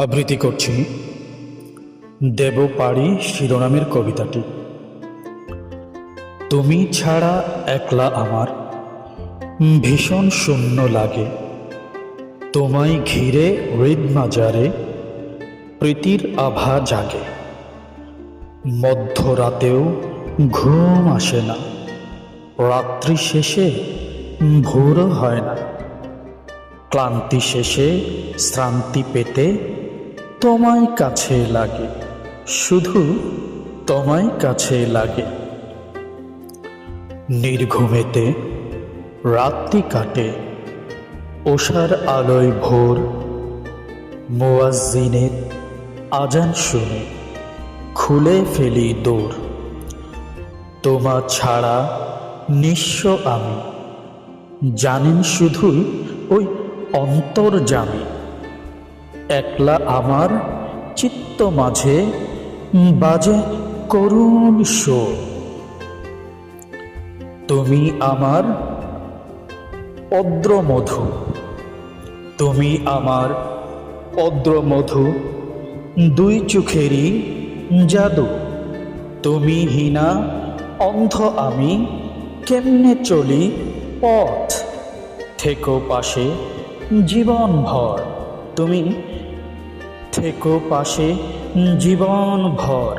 আবৃত্তি করছি। দেব পাড়ি শিরোনামের কবিতাটি। তুমি ছাড়া একলা আমার ভীষণ শূন্য লাগে। তোমায় ঘিরে হৃদমাজারে প্রীতির আভা জাগে। মধ্যরাতেও ঘুম আসে না। রাত্রি শেষে ভোরও হয় না। ক্লান্তি শেষে শ্রান্তি পেতে তোমায় কাছে লাগে, শুধু তোমায় কাছে লাগে। নির্ঘুমেতে রাত্রি কাটে, ওষার আলোয় ভোর, মোয়াজ্জিনের আজান শুনে খুলে ফেলি দৌড় তোমা ছাড়া নিঃস্ব আমি, জানেন শুধু ওই অন্তর্জামী। একলা আমার চিত্ত মাঝে বাজে করুণ সুর। তুমি আমার অদ্রমধু। তুমি আমার অদ্রমধু, দুই চোখেরই জাদু। তুমি হীনা, অন্ধ আমি, কেমনে চলি পথ? থেকো পাশে জীবন ভর তুমি থেকো পাশে জীবন ভর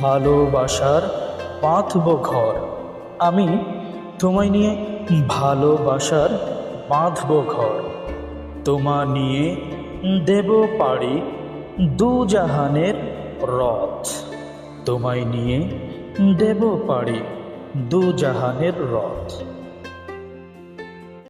ভালোবাসার বাঁধব ঘর আমি তোমায় নিয়ে ভালোবাসার বাঁধব ঘর তোমা নিয়ে দেব পাড়ি দু জাহানের রথ। তোমায় নিয়ে দেব পাড়ি দু জাহানের রথ।